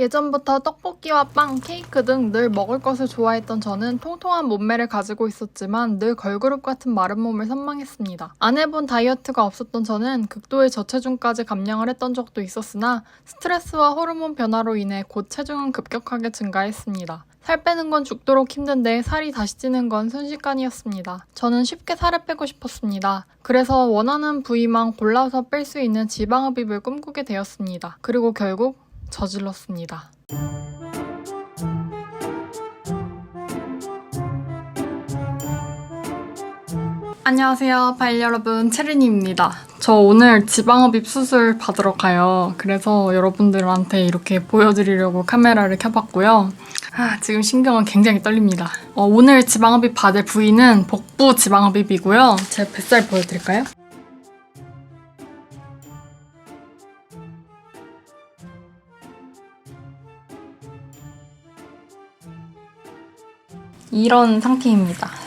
예전부터 떡볶이와 빵, 케이크 등 늘 먹을 것을 좋아했던 저는 통통한 몸매를 가지고 있었지만 늘 걸그룹 같은 마른 몸을 선망했습니다. 안 해본 다이어트가 없었던 저는 극도의 저체중까지 감량을 했던 적도 있었으나 스트레스와 호르몬 변화로 인해 곧 체중은 급격하게 증가했습니다. 살 빼는 건 죽도록 힘든데 살이 다시 찌는 건 순식간이었습니다. 저는 쉽게 살을 빼고 싶었습니다. 그래서 원하는 부위만 골라서 뺄 수 있는 지방흡입을 꿈꾸게 되었습니다. 그리고 결국 저질렀습니다. 안녕하세요, 바일 여러분. 체린이입니다. 저 오늘 지방흡입 수술 받으러 가요. 그래서 여러분들한테 이렇게 보여드리려고 카메라를 켜봤고요. 아, 지금 신경은 굉장히 떨립니다. 어, 오늘 지방흡입 받을 부위는 복부 지방흡입이고요. 제 뱃살 보여드릴까요? 이런 상태입니다.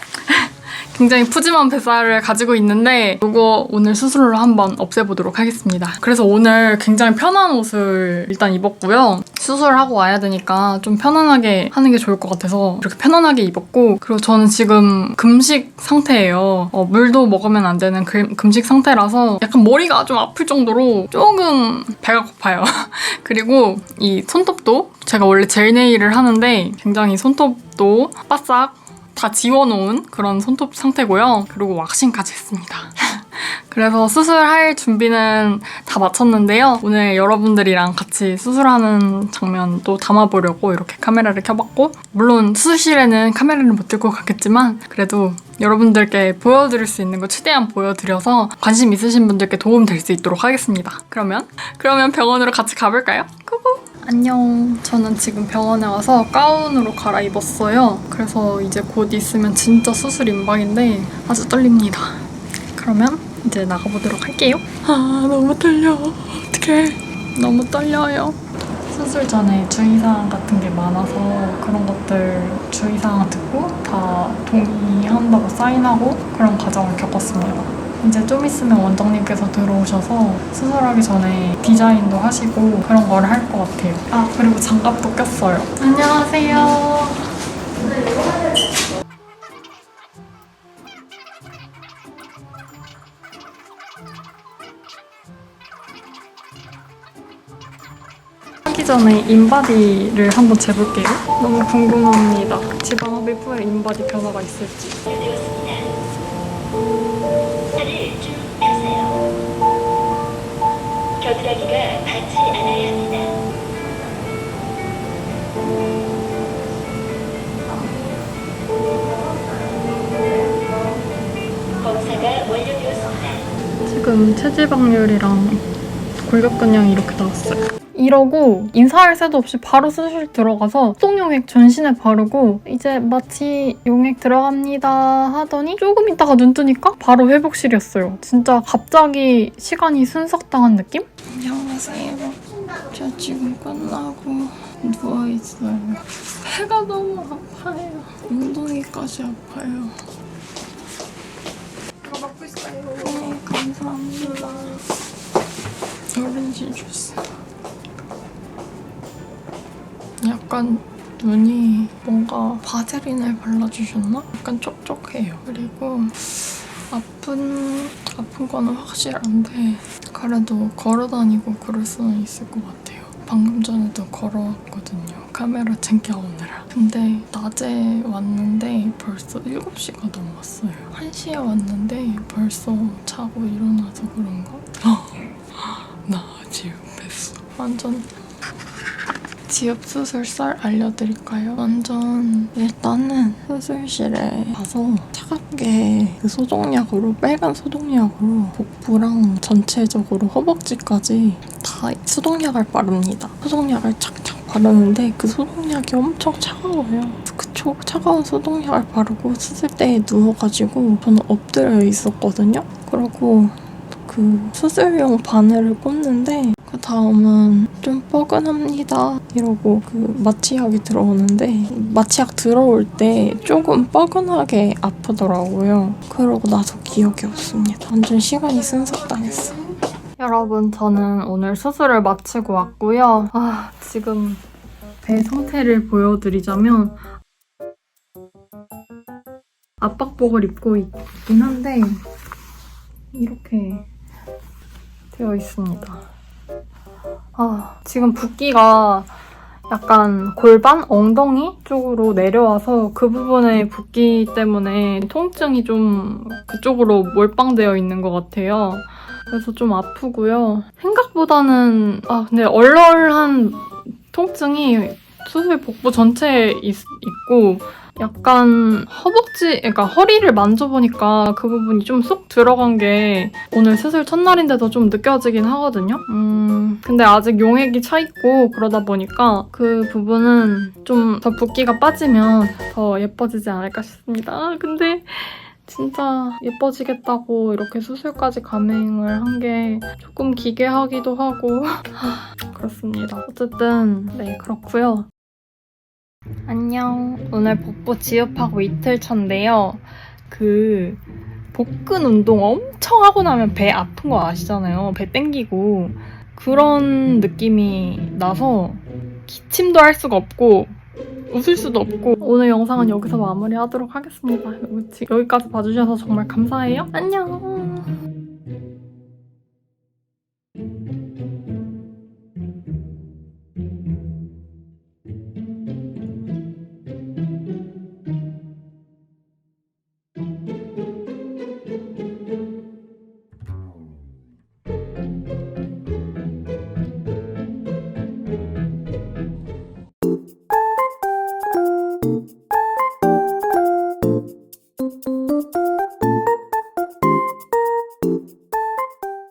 굉장히 푸짐한 뱃살을 가지고 있는데 이거 오늘 수술로 한번 없애보도록 하겠습니다. 그래서 오늘 굉장히 편한 옷을 일단 입었고요. 수술하고 와야 되니까 좀 편안하게 하는 게 좋을 것 같아서 이렇게 편안하게 입었고 그리고 저는 지금 금식 상태예요. 어, 물도 먹으면 안 되는 금, 금식 상태라서 약간 머리가 좀 아플 정도로 조금 배가 고파요. 그리고 이 손톱도 제가 원래 젤 네일을 하는데 굉장히 손톱도 바싹 다 지워놓은 그런 손톱 상태고요. 그리고 왁싱까지 했습니다. 그래서 수술할 준비는 다 마쳤는데요. 오늘 여러분들이랑 같이 수술하는 장면도 담아보려고 이렇게 카메라를 켜봤고, 물론 수술실에는 카메라를 못 들고 가겠지만, 그래도 여러분들께 보여드릴 수 있는 거 최대한 보여드려서 관심 있으신 분들께 도움 될 수 있도록 하겠습니다. 그러면, 그러면 병원으로 같이 가볼까요? 고고! 안녕. 저는 지금 병원에 와서 가운으로 갈아입었어요. 그래서 이제 곧 있으면 진짜 수술 임박인데 아주 떨립니다. 그러면 이제 나가보도록 할게요. 아, 너무 떨려. 어떡해. 너무 떨려요. 수술 전에 주의사항 같은 게 많아서 그런 것들 주의사항 듣고 다 동의한다고 사인하고 그런 과정을 겪었습니다. 이제 좀 있으면 원장님께서 들어오셔서 수술하기 전에 디자인도 하시고 그런 걸 할 것 같아요. 아, 그리고 장갑도 꼈어요. 안녕하세요. 하기 전에 인바디를 한번 재볼게요. 너무 궁금합니다. 지방 흡입 후에 인바디 변화가 있을지. 지금 체지방률이랑 골격근량이 이렇게 나왔어요. 이러고 인사할 새도 없이 바로 수술 들어가서 소독용액 전신에 바르고 이제 마취 용액 들어갑니다 하더니 조금 있다가 눈 뜨니까 바로 회복실이었어요. 진짜 갑자기 시간이 순삭당한 느낌? 안녕하세요. 저 지금 끝나고 누워있어요. 배가 너무 아파요. 엉덩이까지 아파요. 이거 먹고 있어요. 네, 감사합니다. 오렌지 주스. 약간 눈이 뭔가 바세린을 발라주셨나? 약간 촉촉해요. 그리고 아픈 아픈 거는 확실한데 그래도 걸어다니고 그럴 수는 있을 것 같아요. 방금 전에도 걸어왔거든요. 카메라 챙겨오느라. 근데 낮에 왔는데 벌써 7시가 넘었어요. 1시에 왔는데 벌써 자고 일어나서 그런가? 나 지금 뺐어. 완전 지압 수술살 알려드릴까요? 완전 일단은 수술실에 가서 차갑게 그 소독약으로 빨간 소독약으로 복부랑 전체적으로 허벅지까지 다 소독약을 바릅니다. 소독약을 착착 바르는데 그 소독약이 엄청 차가워요. 그 초, 차가운 소독약을 바르고 수술대에 누워가지고 저는 엎드려 있었거든요. 그리고 그 수술용 바늘을 꽂는데 그 다음은 좀 뻐근합니다. 이러고 그 마취약이 들어오는데 마취약 들어올 때 조금 뻐근하게 아프더라고요. 그러고 나서 기억이 없습니다. 완전 시간이 순삭당했어 여러분 저는 오늘 수술을 마치고 왔고요. 아 지금 배 상태를 보여드리자면 압박복을 입고 있긴 한데 이렇게 되어 있습니다. 아, 지금 붓기가 약간 골반, 엉덩이 쪽으로 내려와서 그 부분의 붓기 때문에 통증이 좀 그쪽으로 몰빵되어 있는 것 같아요. 그래서 좀 아프고요. 생각보다는 아 근데 얼얼한 통증이 수술 복부 전체에 있, 고 약간 허벅지, 그러니까 허리를 만져보니까 그 부분이 좀 쏙 들어간 게 오늘 수술 첫날인데도 좀 느껴지긴 하거든요. 음, 근데 아직 용액이 차 있고 그러다 보니까 그 부분은 좀 더 붓기가 빠지면 더 예뻐지지 않을까 싶습니다. 아, 근데 진짜 예뻐지겠다고 이렇게 수술까지 감행을 한 게 조금 기괴하기도 하고 그렇습니다. 어쨌든 네 그렇고요. 안녕. 오늘 복부 지읍하고 이틀 차인데요. 그 복근 운동 엄청 하고 나면 배 아픈 거 아시잖아요. 배 땡기고 그런 느낌이 나서 기침도 할 수가 없고 웃을 수도 없고 오늘 영상은 여기서 마무리하도록 하겠습니다. 여기- 여기까지 봐주셔서 정말 감사해요. 안녕.